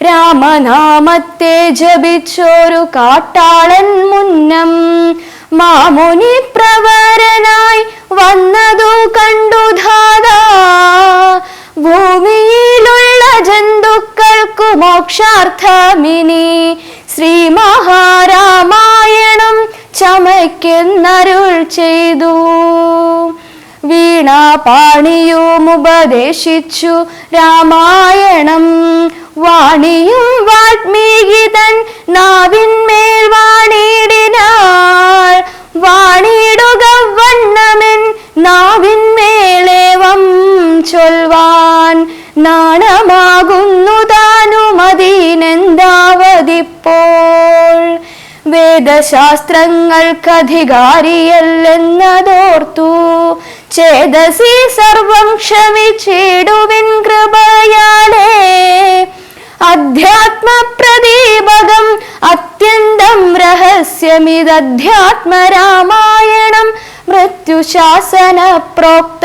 രാമനാമത്തെ ജപിച്ചൊരു കാട്ടാളൻ മുന്നം മാമുനി പ്രവരനായി വന്നതു കണ്ടു ഭൂമിയിലുള്ള ജന്തുക്കൾക്കു മോക്ഷാർത്ഥമിനി ശ്രീ മഹാരാമായണം ചമയ്ക്കെന്നരുൾ ചെയ്തു. വീണാപാണിയും ഉപദേശിച്ചു രാമായണം നാണമാകുന്നു താനും അതിനെന്താവതിപ്പോൾ വേദശാസ്ത്രങ്ങൾക്കധികാരിയല്ലെന്നതോർത്തു. ചേതസി സർവം ക്ഷമിച്ചിടുവിൻ കൃപയാലേ. അധ്യാത്മപ്രദീപകം അത്യന്തം രഹസ്യമിതധ്യാത്മരാമായണം. മൃത്യുശാസന പ്രോക്തം